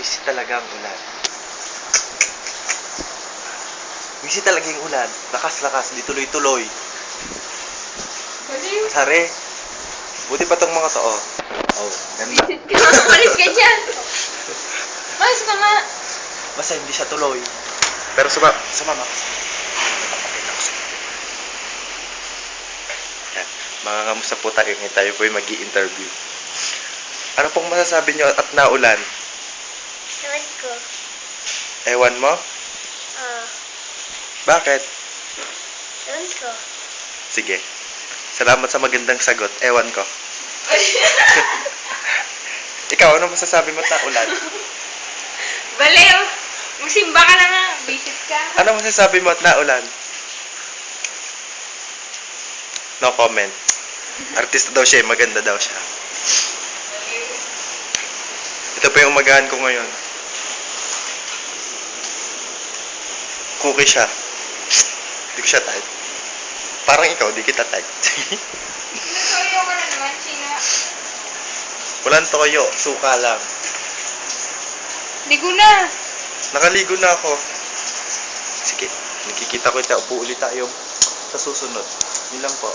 Busy talaga ang ulan. Busy talaga yung ulan. Lakas-lakas, di tuloy-tuloy. Baliw. Sare, buti pa tong mga to, oh. Oh, ganda. Visit ka. Umalis ka dyan. Mas ka nga. Basta hindi siya tuloy. Pero suma, sumama ka. Mga kamusta po tayo ngayon tayo po mag interview Ano pong masasabi nyo at naulan? Ewan ko. Ewan mo? Ah, Bakit? ewan ko. Sige. Salamat sa magandang sagot. Ewan ko. Ikaw, ano masasabi mo at naulan? Baliw. Magsimba ka na nga. Visit ka. Ano masasabi mo at naulan? No comment. Artista daw siya, eh. maganda daw siya. Ito pa yung umagahan ko ngayon. Cookie siya. Hindi ko siya type. Parang ikaw, di kita type. Nasuyo ka na naman, China. Walang toyo, suka lang. Ligo na. Nakaligo na ako. Sige, nakikita ko ito. Upo ulit tayo sa susunod. Yun lang po.